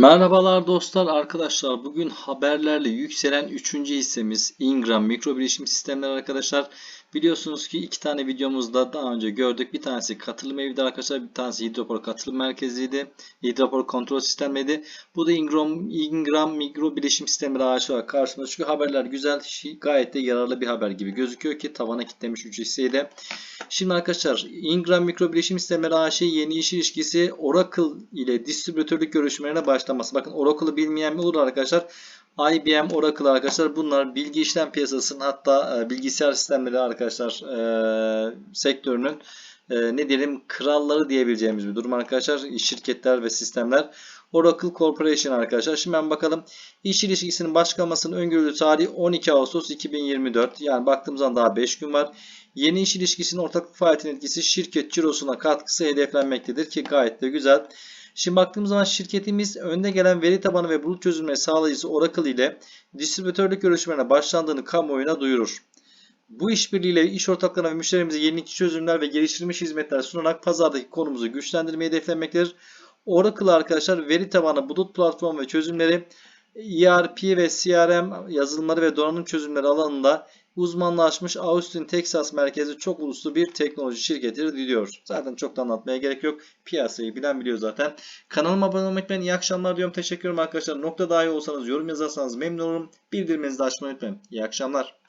Merhabalar dostlar arkadaşlar bugün haberlerle yükselen 3. hissemiz Ingram mikro bilişim sistemleri arkadaşlar biliyorsunuz ki iki tane videomuzda daha önce gördük. Bir tanesi katılım eviydi arkadaşlar bir tanesi hidropor katılım merkeziydi. Hidropor kontrol sistemiydi. Bu da Ingram, Ingram mikro bilişim sistemleri ağaçı var karşımızda çünkü haberler güzel gayet de yararlı bir haber gibi gözüküyor ki tavana kitlemiş 3 hisseyi de. Şimdi arkadaşlar Ingram Mikro Bilişim Sistemleri AŞ yeni iş ilişkisi Oracle ile distribütörlük görüşmelerine başlaması. Bakın Oracle'ı bilmeyen mi olur arkadaşlar? IBM, Oracle arkadaşlar bunlar bilgi işlem piyasasının hatta e, bilgisayar sistemleri arkadaşlar e, sektörünün e, ne diyelim kralları diyebileceğimiz bir durum arkadaşlar. Şirketler ve sistemler. Oracle Corporation arkadaşlar. Şimdi ben bakalım. İş ilişkisinin başlamasının öngörülü tarihi 12 Ağustos 2024. Yani baktığımız zaman daha 5 gün var. Yeni iş ilişkisinin ortaklık faaliyetinin etkisi şirket cirosuna katkısı hedeflenmektedir ki gayet de güzel. Şimdi baktığımız zaman şirketimiz önde gelen veri tabanı ve bulut çözümleri sağlayıcısı Oracle ile distribütörlük görüşmelerine başlandığını kamuoyuna duyurur. Bu işbirliğiyle iş ortaklarına ve müşterimize yenilikçi çözümler ve geliştirilmiş hizmetler sunarak pazardaki konumuzu güçlendirmeyi hedeflenmektedir. Oracle arkadaşlar veri tabanı bulut platform ve çözümleri ERP ve CRM yazılımları ve donanım çözümleri alanında uzmanlaşmış Austin, Texas merkezi çok uluslu bir teknoloji şirketidir diyor. Zaten çok da anlatmaya gerek yok. Piyasayı bilen biliyor zaten. Kanalıma abone olmayı unutmayın. İyi akşamlar diyorum. Teşekkür ederim arkadaşlar. Nokta dahi olsanız yorum yazarsanız memnun olurum. Bildirimlerinizi de açmayı unutmayın. İyi akşamlar.